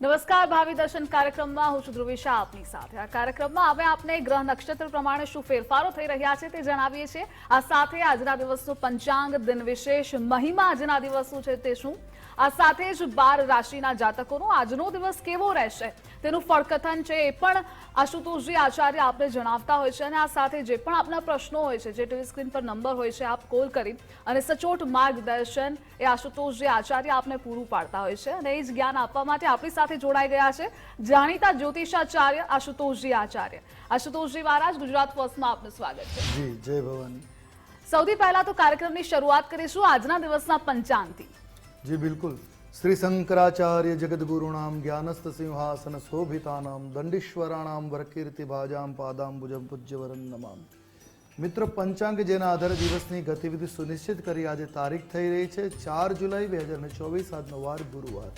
નમસ્કાર, ભાવિ દર્શન કાર્યક્રમમાં હું છું ધ્રુવિશા આપની સાથે. આ કાર્યક્રમમાં અમે આપને ગ્રહ નક્ષત્ર પ્રમાણે શું ફેરફારો થઈ રહ્યા છે તે જણાવીએ છીએ. આ સાથે આજના દિવસનું પંચાંગ દિન વિશેષ મહિમા આજના દિવસનું છે તે શું? આ સાથે જ બાર રાશિના જાતકોનો આજનો દિવસ કેવો રહેશે? તેનું ફળકથન છે એ પણ આશુતોષજી આચાર્ય આપને જણાવતા હોય છે અને આ સાથે જે પણ આપના પ્રશ્નો હોય છે જે ટીવી સ્ક્રીન પર નંબર હોય છે આપ કોલ કરી અને સચોટ માર્ગદર્શન એ આશુતોષજી આચાર્ય આપને પૂરું પાડતા હોય છે અને એ જ જ્ઞાન આપવા માટે આપણી સાથે જોડાઈ ગયા છે જાણીતા જ્યોતિષાચાર્ય આશુતોષજી આચાર્ય. આશુતોષજી મહારાજ ગુજરાત ફર્સ્ટમાં આપનું સ્વાગત છે. જી જય ભવાની. સૌથી પહેલા તો કાર્યક્રમની શરૂઆત કરીશું આજના દિવસના પંચાંગથી. જી, બિલકુલ. શ્રી શંકરાચાર્ય જગદગુરુણામ જ્ઞાનસ્થ સિંહાસન શોભિતાનામ દંડીશ્વરાણામ વરકીર્તિ ભાજામ ભુજમ પૂજ્યવરન નમામ. મિત્ર, પંચાંગ જેના આધારે દિવસની ગતિવિધિ સુનિશ્ચિત કરી આજે તારીખ થઈ રહી છે, ચાર જુલાઈ બે હજાર ચોવીસ, આજનો વાર ગુરુવાર.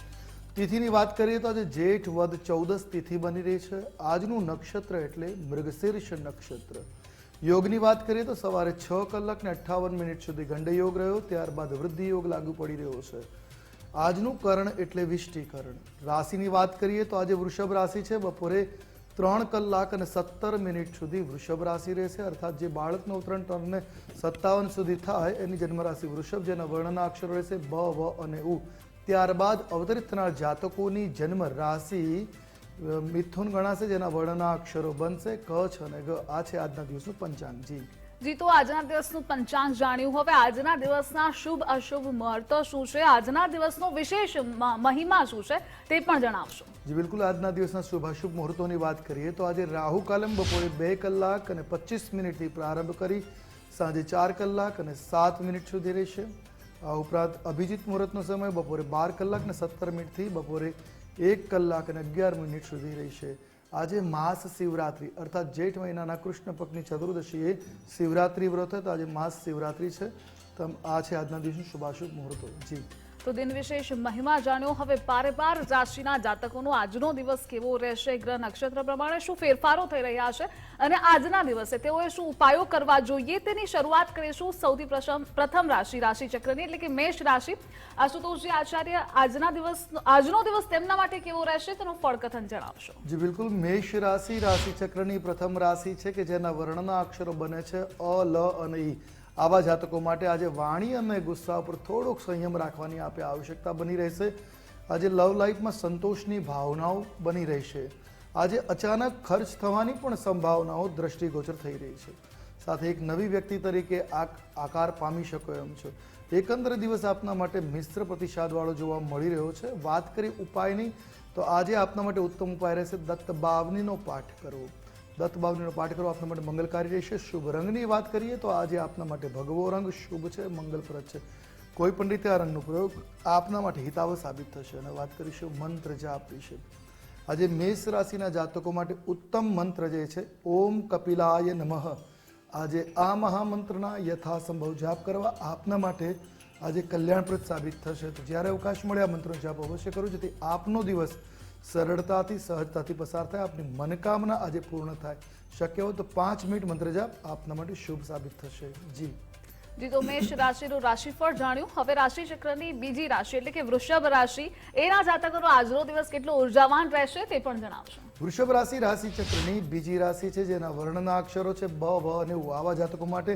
તિથિની વાત કરીએ તો આજે જેઠ વદ ચૌદસ તિથિ બની રહી છે. આજનું નક્ષત્ર એટલે મૃગશીર્ષ નક્ષત્ર. યોગની વાત કરીએ તો સવારે છ કલાક ને અઠ્ઠાવન મિનિટ સુધી ગંડ યોગ રહ્યો, ત્યારબાદ વૃદ્ધિ યોગ લાગુ પડી રહ્યો છે. આજનું કરણ એટલે વિષ્ટિકરણ. રાશિની વાત કરીએ તો આજે વૃષભ રાશિ છે. બપોરે ત્રણ કલાક અને સત્તર મિનિટ સુધી વૃષભ રાશિ રહેશે. અર્થાત જે બાળકનો ઉત્તરણ તમને સત્તાવન સુધી થાય, એની જન્મરાશિ વૃષભ જેના વર્ણના અક્ષરો રહેશે. બ, વ અને ઉ. ત્યારબાદ અવતરિત થનાર જાતકોની જન્મ રાશિ મિથુન ગણાશે જેના વર્ણના અક્ષરો બનશે ક છ અને ગ. આ છે આજના દિવસનું પંચાંગ. જી. જી તો આજના દિવસનું પંચાંગ જાણ્યું. હવે આજના દિવસના શુભ અશુભ મુહૂર્તો શું છે? આજના દિવસનો વિશેષ મહિમા શું છે? તે પણ જણાવશો. જી બિલકુલ. આજના દિવસના શુભ અશુભ મુહૂર્તોની વાત કરીએ તો આજે રાહુ કાલમ બપોરે બે કલાક અને પચીસ મિનિટથી પ્રારંભ કરી સાંજે ચાર કલાક અને સાત મિનિટ સુધી રહેશે. આ ઉપરાંત અભિજીત મુહૂર્તનો સમય બપોરે બાર કલાક અને સત્તર મિનિટથી બપોરે એક કલાક અને અગિયાર મિનિટ સુધી રહેશે આજે માસ શિવરાત્રિ, અર્થાત જેઠ મહિનાના કૃષ્ણ પક્ષની ચતુર્દશીએ શિવરાત્રિ વ્રત હતો આજે માસ શિવરાત્રિ છે. તમ આ છે આજના દિવસનું શુભાશુભ મુહૂર્તો. જી. તો દિન વિશેષ મહિમા જાણ્યો. હવે બારે બાર રાશિના જાતકોનો આજનો દિવસ કેવો રહેશે? ગ્રહ નક્ષત્ર પ્રમાણે શું ફેરફારો થઈ રહ્યા છે? અને આજના દિવસે તેઓએ શું ઉપાયો કરવા જોઈએ? તેની શરૂઆત કરીશું સૌથી પ્રથમ રાશિ રાશિ ચક્રની, એટલે કે મેષ રાશિ. આશુતોષજી આચાર્ય, આજના દિવસ આજનો દિવસ તેમના માટે કેવો રહેશે? તેનું ફળકથન જણાવશો. જી, બિલકુલ. મેષ રાશિ રાશિ ચક્રની પ્રથમ રાશિ છે કે જેના વર્ણના અક્ષરો બને છે અ, લ અને ઈ. આવા જાતકો માટે આજે વાણી અને ગુસ્સા ઉપર થોડોક સંયમ રાખવાની આપે આવશ્યકતા બની રહેશે. આજે લવ લાઈફમાં સંતોષની ભાવનાઓ બની રહેશે. આજે અચાનક ખર્ચ થવાની પણ સંભાવનાઓ દ્રષ્ટિગોચર થઈ રહી છે. સાથે એક નવી વ્યક્તિ તરીકે આ આકાર પામી શકો એમ છો. એકંદર દિવસ આપના માટે મિશ્ર પ્રતિસાદવાળો જોવા મળી રહ્યો છે. વાત કરી ઉપાયની, તો આજે આપના માટે ઉત્તમ ઉપાય રહેશે દત્ત બાવનીનો પાઠ કરવો. દત્ત બાવનીનો પાઠ કરો. આપના માટે મંગલકારી રહેશે. શુભ રંગની વાત કરીએ તો આજે આપના માટે ભગવો રંગ શુભ છે, મંગલપ્રદ છે. કોઈ પણ રીતે આ રંગનો પ્રયોગ આપના માટે હિતાવ સાબિત થશે અને વાત કરીશું મંત્ર જાપ વિશે. આજે મેષ રાશિના જાતકો માટે ઉત્તમ મંત્ર જે છે, ઓમ કપિલાય નમઃ. આજે આ મહામંત્રના યથાસંભવ જાપ કરવા આપના માટે આજે કલ્યાણપ્રદ સાબિત થશે. તો જ્યારે અવકાશ મળે આ મંત્રનો જાપ અવશ્ય કરો. જેથી આપનો દિવસ સરળતાથી સહજતાથી પસાર થાય આપની મનકામના આજે પૂર્ણ થાય. શક્ય હોય તો પાંચ મિનિટ મંત્ર જાપ આપના માટે શુભ સાબિત થશે. જી. જી તો મેષ રાશિનું રાશિફળ જાણ્યું. હવે રાશિ ચક્રની બીજી રાશિ એટલે કે વૃષભ રાશિ એના જાતકોનો આજનો દિવસ કેટલો ઉર્જાવાન રહેશે તે પણ જણાવશો. વૃષભ રાશિ રાશિ ચક્રની બીજી રાશિ છે જેના વર્ણના અક્ષરો છે બ વ અને આવા જાતકો માટે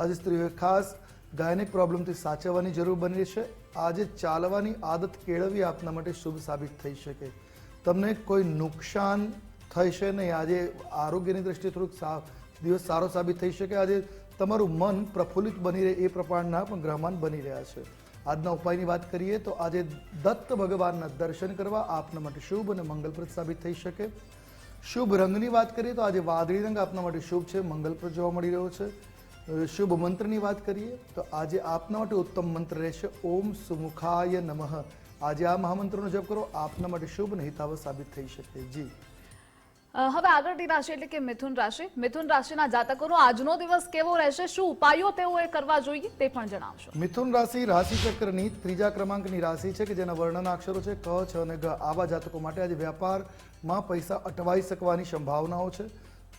આજે સ્ત્રીઓએ ખાસ ગાયનિક પ્રોબ્લેમથી સાચવવાની જરૂર બની રહેશે. આજે ચાલવાની આદત કેળવી આપના માટે શુભ સાબિત થઈ શકે. તમને કોઈ નુકસાન થશે નહીં. આજે આરોગ્યની દ્રષ્ટિએ થોડુંક દિવસ સારો સાબિત થઈ શકે. આજે તમારું મન પ્રફુલ્લિત બની રહે એ પ્રમાણના પણ ગ્રહમાન બની રહ્યા છે. આજના ઉપાયની વાત કરીએ તો આજે દત્ત ભગવાનના દર્શન કરવા આપના માટે શુભ અને મંગલપ્રદ સાબિત થઈ શકે. શુભ રંગની વાત કરીએ તો આજે વાદળી રંગ આપના માટે શુભ છે, મંગલપ્રદ જોવા મળી રહ્યો છે. શુભ મંત્રની વાત કરીએ તો આજે આપના માટે ઉત્તમ મંત્ર રહેશે. ઓમ સુમુખાય નમઃ. આજે આ મહામંત્રનો જપ કરો. આપના માટે શુભ અને સાબિત થઈ શકે. જી. હવે આગળની રાશિ એટલે કે મિથુન રાશિ. મિથુન રાશિના જાતકોનો આજનો દિવસ કેવો રહેશે? શું ઉપાયો તેઓએ કરવા જોઈએ તે પણ જણાવશો. મિથુન રાશિ રાશિચક્રની ત્રીજા ક્રમાંકની રાશિ છે કે જેના વર્ણના અક્ષરો છે ક છ અને ગ. આવા જાતકો માટે આજે વ્યાપારમાં પૈસા અટવાઈ શકવાની સંભાવનાઓ છે.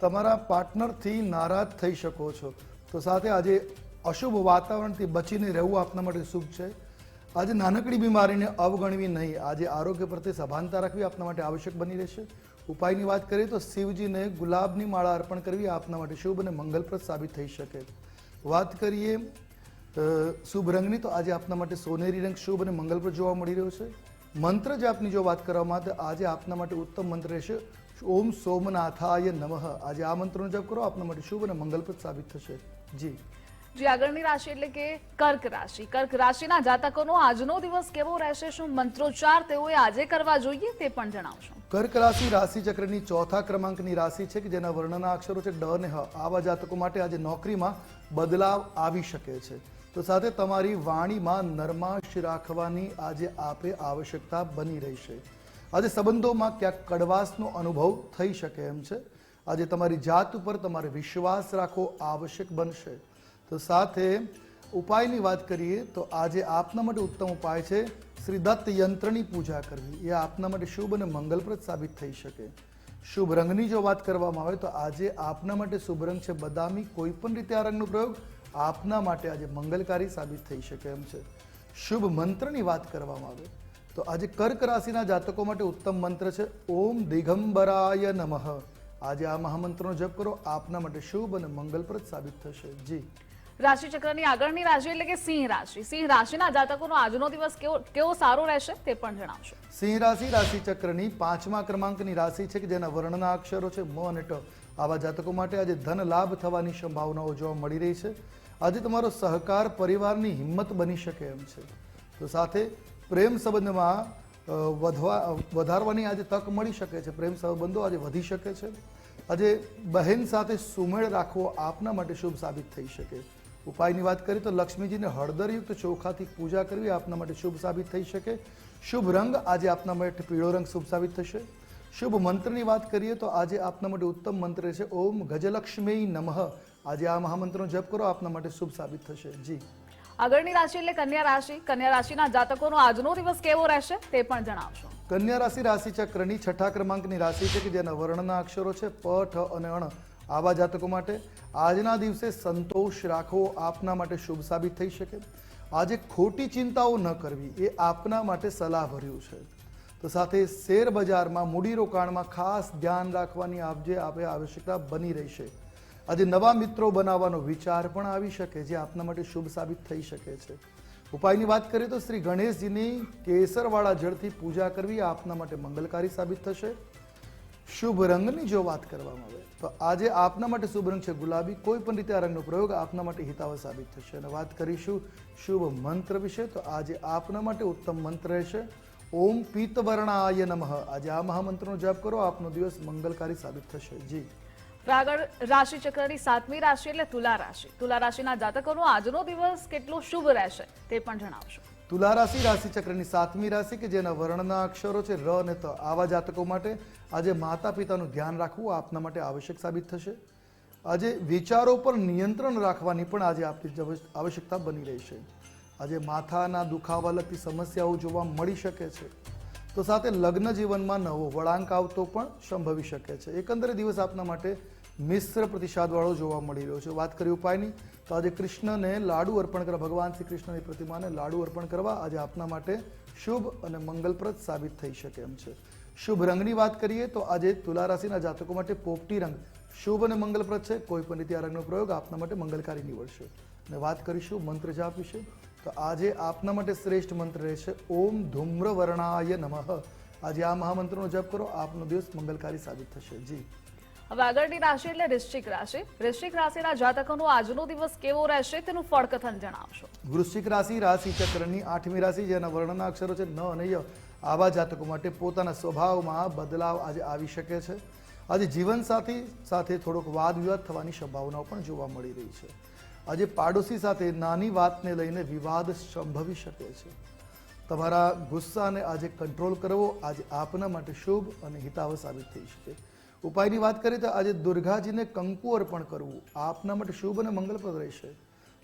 તમારા પાર્ટનરથી નારાજ થઈ શકો છો. તો સાથે આજે અશુભ વાતાવરણથી બચીને રહેવું આપના માટે શુભ છે. આજે નાનકડી બીમારીને અવગણવી નહીં. આજે આરોગ્ય પ્રત્યે સભાનતા રાખવી આપના માટે આવશ્યક બની રહેશે. ઉપાયની વાત કરીએ તો શિવજીને ગુલાબની માળા અર્પણ કરવી આપના માટે શુભ અને મંગલપ્રદ સાબિત થઈ શકે. વાત કરીએ શુભ રંગની તો આજે આપના માટે સોનેરી રંગ શુભ અને મંગલપ્રદ જોવા મળી રહ્યો છે. મંત્ર જાપની જો વાત કરવામાં તો આજે આપના માટે ઉત્તમ મંત્ર રહેશે. ઓમ સોમનાથાય નમઃ. આજે આ મંત્રનો જપ કરો, આપના માટે શુભ અને મંગલપ્રદ સાબિત થશે. જી. જે આગળની રાશિ એટલે કે કર્ક રાશિ. કર્ક રાશિના જાતકોનો આજનો દિવસ કેવો રહેશે, શું મંત્રોચ્ચાર તેઓએ આજે કરવા જોઈએ તે પણ જણાવશો. કર્ક રાશિ રાશિ ચક્રની ચોથા ક્રમાંકની રાશિ છે કે જેના વર્ણના અક્ષરો છે ડ અને હ. આવા જાતકો માટે આજે નોકરીમાં બદલાવ આવી શકે છે. તો સાથે તમારી વાણીમાં નરમાશ રાખવાની આજે આપે આવશ્યકતા બની રહેશે આજે સંબંધોમાં ક્યાંક કડવાશનો અનુભવ થઈ શકે એમ છે. આજે તમારી જાત ઉપર તમારે વિશ્વાસ રાખવો આવશ્યક બનશે. તો સાથે ઉપાયની વાત કરીએ તો આજે આપના માટે ઉત્તમ ઉપાય છે શ્રી દત્ત યંત્રની પૂજા કરવી. એ આપના માટે શુભ અને મંગલપ્રદ સાબિત થઈ શકે. શુભ રંગની જો વાત કરવામાં આવે તો આજે આપના માટે શુભ રંગ છે બદામી કોઈ પણ રીતે આ રંગનો પ્રયોગ આપના માટે આજે મંગલકારી સાબિત થઈ શકે એમ છે. શુભ મંત્રની વાત કરવામાં આવે તો આજે કર્ક રાશિના જાતકો માટે ઉત્તમ મંત્ર છે ઓમ દિગંબરાય નમઃ. આજે આ મહામંત્રનો જપ કરો, આપના માટે શુભ અને મંગલપ્રદ સાબિત થશે. જી. રાશિ ચક્રની આગળની રાશિ એટલે કે સિંહ રાશિ. સિંહ રાશિના જાતકોનો આજનો દિવસ કેવો કેવો સારો રહેશે તે પણ જણાવશો. સિંહ રાશિ રાશિચક્રની પાંચમા ક્રમાંકની રાશિ છે કે જેના વર્ણના અક્ષરો છે મ અને ટ. આવા જાતકો માટે આજે ધન લાભ થવાની સંભાવનાઓ જોવા મળી રહી છે. આજે તમારો સહકાર પરિવારની હિંમત બની શકે એમ છે. તો સાથે પ્રેમ સંબંધમાં વધવા, વધારવાની આજે તક મળી શકે છે. પ્રેમ સંબંધો આજે વધી શકે છે. આજે બહેન સાથે સુમેળ રાખવો આપના માટે શુભ સાબિત થઈ શકે. ઉપાયની વાત કરીએ તો લક્ષ્મીજીને હળદરયુક્ત ચોખાથી પૂજા કરવી આપના માટે શુભ સાબિત થઈ શકે. શુભ રંગ આજે આપના માટે પીળો રંગ શુભ સાબિત થશે. શુભ મંત્રની વાત કરીએ તો આજે આપના માટે ઉત્તમ મંત્ર છે ઓમ ગજલક્ષ્મી નમઃ. આજે આ મહામંત્રનો જપ કરો આપના માટે શુભ સાબિત થશે. જી. આગળની રાશિ એટલે કન્યા રાશિ. કન્યા રાશિના જાતકોનો આજનો દિવસ કેવો રહેશે તે પણ જણાવશો. કન્યા રાશિ રાશિ ચક્રની છઠ્ઠા ક્રમાંકની રાશિ છે કે જેના વર્ણના અક્ષરો છે પ ઠ અને અણ. આવા જાતકો માટે આજના દિવસે સંતોષ રાખવો આપના માટે શુભ સાબિત થઈ શકે. આજે ખોટી ચિંતાઓ ન કરવી, એ આપના માટે સલાહભર્યું છે. તો સાથે શેર બજારમાં મૂડીરોકાણમાં ખાસ ધ્યાન રાખવાની આપજે આપે આવશ્યકતા બની રહેશે આજે નવા મિત્રો બનાવવાનો વિચાર પણ આવી શકે જે આપના માટે શુભ સાબિત થઈ શકે છે. ઉપાયની વાત કરીએ તો શ્રી ગણેશજીની કેસરવાળા જળથી પૂજા કરવી આપના માટે મંગલકારી સાબિત થશે. શુભ રંગની જો વાત કરવામાં આવે, તો આજે આપના માટે શુભ રંગ છે ગુલાબી. કોઈ પણ રીતે આ રંગનો પ્રયોગ આપના માટે હિતાવ સાબિત થશે. અને વાત કરીશું શુભ મંત્ર વિશે, તો આજે આપના માટે ઉત્તમ મંત્ર રહેશે. ઓમ પીતવર્ણાય નમઃ. આજે આ મહામંત્રનો જાપ કરો, આપનો દિવસ મંગલકારી સાબિત થશે. જી. આગળ રાશિ ચક્રની સાતમી રાશિ એટલે તુલા રાશિ. તુલા રાશિના જાતકોનો આજનો દિવસ કેટલો શુભ રહેશે તે પણ જણાવશો. તુલા રાશિ રાશિ ચક્રની સાતમી રાશિ કે જેના વર્ણના અક્ષરો છે ર અને ત. આવા જાતકો માટે આજે માતા પિતાનું ધ્યાન રાખવું આપના માટે આવશ્યક સાબિત થશે. આજે વિચારો પર નિયંત્રણ રાખવાની પણ આજે આપની આવશ્યકતા બની રહી છે. આજે માથાના દુખાવા લગતી સમસ્યાઓ જોવા મળી શકે છે. તો સાથે લગ્ન જીવનમાં નવો વળાંક આવતો પણ સંભવી શકે છે. એકંદરે દિવસ આપના માટે મિશ્ર પ્રતિસાદવાળો જોવા મળી રહ્યો છે. વાત કરી ઉપાયની, તો આજે કૃષ્ણને લાડુ અર્પણ કરવા, ભગવાન શ્રી કૃષ્ણની પ્રતિમાને લાડુ અર્પણ કરવા આજે આપના માટે શુભ અને મંગલપ્રદ સાબિત થઈ શકે એમ છે. શુભ રંગની વાત કરીએ, તો આજે તુલા રાશિના જાતકો માટે પોપટી રંગ શુભ અને મંગલપ્રદ છે. કોઈ પણ રીતે આ રંગનો પ્રયોગ આપના માટે મંગલકારી નીવડશે. અને વાત કરીશું મંત્ર જાપ વિશે, તો આજે આપના માટે શ્રેષ્ઠ મંત્ર રહેશે, ઓમ ધૂમ્રવર્ણાય નમઃ. આજે આ મહામંત્રનો જપ કરો, આપનો દિવસ મંગલકારી સાબિત થશે. જી. હવે આગળની રાશિ એટલે વૃશ્ચિક રાશિ. વૃશ્ચિક રાશિના જાતકોનો આજનો દિવસ કેવો રહેશે તેનું ફળકથન જણાવશો. વૃશ્ચિક રાશિ રાશિ ચક્રની આઠમી રાશિ, જેના વર્ણના અક્ષરો છે ન અને ય. આવા જાતકો માટે પોતાના સ્વભાવમાં બદલાવ આજે આવી શકે છે. આજે જીવનસાથી સાથે થોડોક વાદ વિવાદ થવાની સંભાવનાઓ પણ જોવા મળી રહી છે. આજે પાડોશી સાથે નાની વાતને લઈને વિવાદ સંભવી શકે છે. તમારા ગુસ્સાને આજે કંટ્રોલ કરવો આજે આપના માટે શુભ અને હિતાવ સાબિત થઈ શકે. ઉપાયની વાત કરીએ તો આજે દુર્ગાજીને કંકુ અર્પણ કરવું આપના માટે શુભ અને મંગલપ્રદ રહેશે.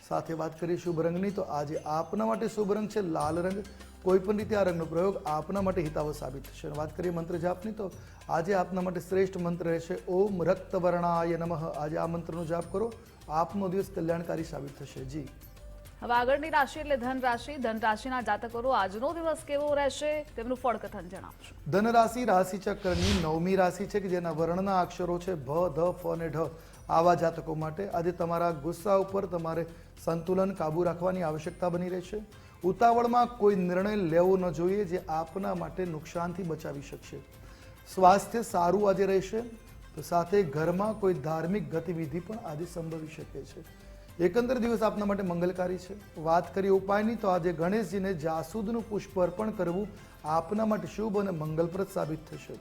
સાથે વાત કરીએ શુભ રંગની તો આજે આપના માટે શુભ રંગ છે લાલ રંગ. કોઈ પણ રીતે આ રંગનો પ્રયોગ આપના માટે હિતાવ સાબિત થશે. વાત કરીએ મંત્ર જાપની તો આજે આપના માટે શ્રેષ્ઠ મંત્ર રહેશે ઓમ રક્તવર્ણાય નમઃ. આજે આ મંત્રનો જાપ કરો. આપનો દિવસ કલ્યાણકારી સાબિત થશે. જી. હવે આગળની રાશિ એટલે ધન રાશિ ધન રાશિના જાતકોનો આજનો દિવસ કેવો રહેશે તેમનું ફળકથન જણાવશો. ધન રાશિ રાશિ ચક્રની નવમી રાશિ છે કે જેના વર્ણના અક્ષરો છે ભ, ધ, ફ અને ઢ. આવા જાતકો માટે આજે તમારા ગુસ્સા ઉપર તમારે સંતુલન કાબુ રાખવાની આવશ્યકતા બની રહેશે. ઉતાવળમાં કોઈ નિર્ણય લેવો ન જોઈએ જે આપના માટે નુકસાનથી બચાવી શકશે. સ્વાસ્થ્ય સારું આજે રહેશે. તો સાથે ઘરમાં કોઈ ધાર્મિક ગતિવિધિ પણ આજે સંભવી શકે છે. એકંદર દિવસ આપના માટે મંગલકારી છે. વાત કરીએ ઉપાયની, તો આજે ગણેશજીને જાસૂદનું પુષ્પ અર્પણ કરવું આપના માટે શુભ અને મંગલપ્રદ સાબિત થશે.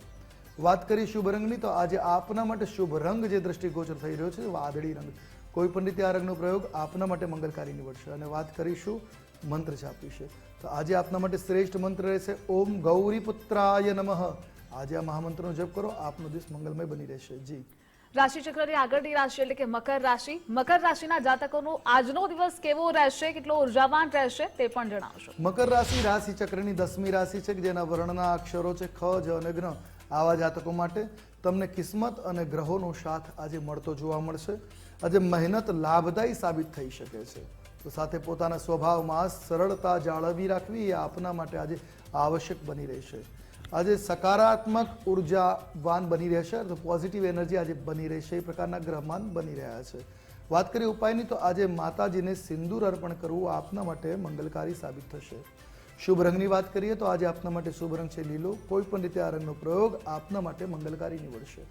વાત કરીએ શુભ રંગની, તો આજે આપના માટે શુભ રંગ જે દ્રષ્ટિગોચર થઈ રહ્યો છે, વાદળી રંગ. કોઈ પણ રીતે આ રંગનો પ્રયોગ આપના માટે મંગલકારી નીવડશે. અને વાત કરીશું મંત્ર છાપ વિશે. તો આજે આપના માટે શ્રેષ્ઠ મંત્ર રહેશે, ઓમ ગૌરી પુત્રાય નમઃ. આજે આ મહામંત્રનો જપ કરો, આપનો દિવસ મંગલમય બની રહેશે. જી. રાશિચક્રની આગળની રાશિ એટલે કે મકર રાશિ. મકર રાશિના જાતકોનો આજનો દિવસ કેવો રહેશે, કેટલો ઉર્જાવાન રહેશે તે પણ જણાવશો. મકર રાશિ રાશિ ચક્રની દસમી રાશિ છે જેના વર્ણના અક્ષરો છે ખ, જ અને જ્ઞ આવા જાતકો માટે તમને કિસ્મત અને ગ્રહોનો સાથ આજે મળતો જોવા મળશે. આજે મહેનત લાભદાયી સાબિત થઈ શકે છે. તો સાથે પોતાના સ્વભાવમાં સરળતા જાળવી રાખવી એ આપના માટે આજે આવશ્યક બની રહેશે. આજે સકારાત્મક ઉર્જાવાન બની રહેશે તો પોઝિટિવ એનર્જી આજે બની રહેશે એ પ્રકારના ગ્રહમાન બની રહ્યા છે. વાત કરીએ ઉપાયની, તો આજે માતાજીને સિંદૂર અર્પણ કરવું આપના માટે મંગલકારી સાબિત થશે. શુભ રંગની વાત કરીએ, તો આજે આપના માટે શુભ રંગ છે લીલો. કોઈ પણ રીતે આ રંગનો પ્રયોગ આપના માટે મંગલકારી નીવડશે.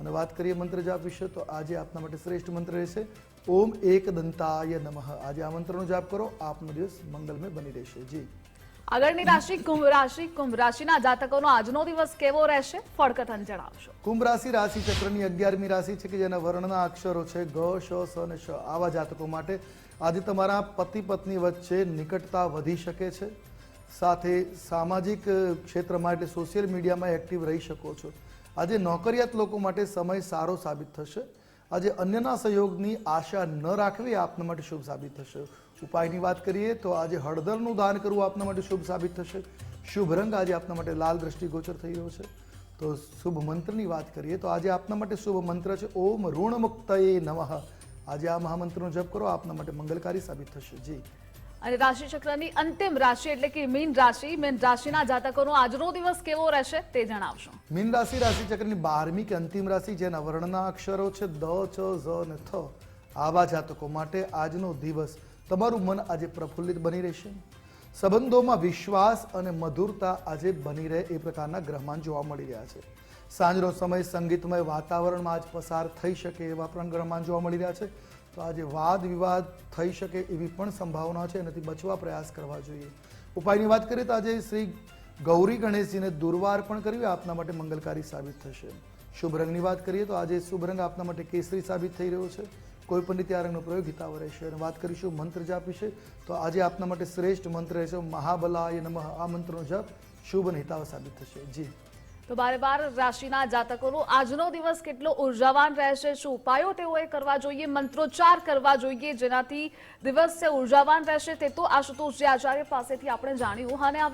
અને વાત કરીએ મંત્ર જાપ વિશે, તો આજે આપના માટે શ્રેષ્ઠ મંત્ર રહેશે ઓમ એક દંતાય નમઃ. આજે આ મંત્રનો જાપ કરો, આપનો દિવસ મંગલમય બની રહેશે. જી. આગળની રાશિ કુંભ રાશિ, કુંભ રાશિના જાતકોનો આજનો દિવસ કેવો રહેશે? ફળકથન જણાવશો. કુંભ રાશિ રાશિ ચક્રની અગિયારમી રાશિ છે કે જેના વર્ણના અક્ષરો છે ગ, શ, સ અને શ. આવા જાતકો માટે આજે તમારા પતિ, પત્ની વચ્ચે નિકટતા વધી શકે છે. સાથે સામાજિક ક્ષેત્રમાં એટલે સોશિયલ મીડિયામાં એક્ટિવ રહી શકો છો. આજે નોકરિયાત લોકો માટે સમય સારો સાબિત થશે. આજે અન્યના સહયોગની આશા ન રાખવી આપના માટે શુભ સાબિત થશે. ઉપાયની વાત કરીએ તો આજે હળદરનું દાન કરવું આપના માટે શુભ સાબિત થશે. શુભ રંગ આજે આપના માટે લાલ દ્રષ્ટિગોચર થઈ રહ્યો છે. તો શુભ મંત્રની વાત કરીએ તો આજે આપના માટે શુભ મંત્ર છે ઓમ ઋણ મુક્તયે નમઃ. આજે આ મહામંત્રનો જપ કરો આપના માટે મંગલકારી સાબિત થશે. જી. અને રાશિચક્રની અંતિમ રાશિ એટલે કે મીન રાશિ મીન રાશિના જાતકોનો આજનો દિવસ કેવો રહેશે તે જણાવશો. મીન રાશિ રાશિ ચક્રની બારમી કે અંતિમ રાશિ જેના વર્ણના અક્ષરો છે દ છ ઝ અને થ. આવા જાતકો માટે આજનો દિવસ તમારું મન આજે પ્રફુલ્લિત બની રહેશે. સંબંધોમાં વિશ્વાસ અને મધુરતા આજે બની રહે એ પ્રકારના ગ્રહમાન જોવા મળી રહ્યા છે. સાંજનો સમય સંગીતમય વાતાવરણમાં આજ પસાર થઈ શકે એવા પણ ગ્રહમાન જોવા મળી રહ્યા છે. તો આજે વાદ વિવાદ થઈ શકે એવી પણ સંભાવના છે. એનાથી બચવા પ્રયાસ કરવા જોઈએ. ઉપાયની વાત કરીએ તો આજે શ્રી ગૌરી ગણેશજીને દુર્વાર પણ કરવી આપના માટે મંગલકારી સાબિત થશે. શુભ રંગની વાત કરીએ તો આજે શુભ રંગ આપના માટે કેસરી સાબિત થઈ રહ્યો છે. કોઈ પણ રીતે આ રંગનો પ્રયોગ હિતાવ રહેશે. અને વાત કરીશું મંત્ર જાપ વિશે, તો આજે આપના માટે શ્રેષ્ઠ મંત્ર રહેશે મહાબલાય નમઃ. આ મંત્રનો જાપ શુભ અને હિતાવ સાબિત થશે. જી. તો બારે બાર રાશિના જાતકોનો આજનો દિવસ કેટલો ઉર્જાવાન રહેશે, શું ઉપાયો તેઓએ કરવા જોઈએ, મંત્રોચ્ચાર કરવા જોઈએ જેનાથી દિવસ ઉર્જાવાન રહેશે તે તો આશુતોષજી આચાર્ય પાસેથી આપણે જાણ્યું. અને હવે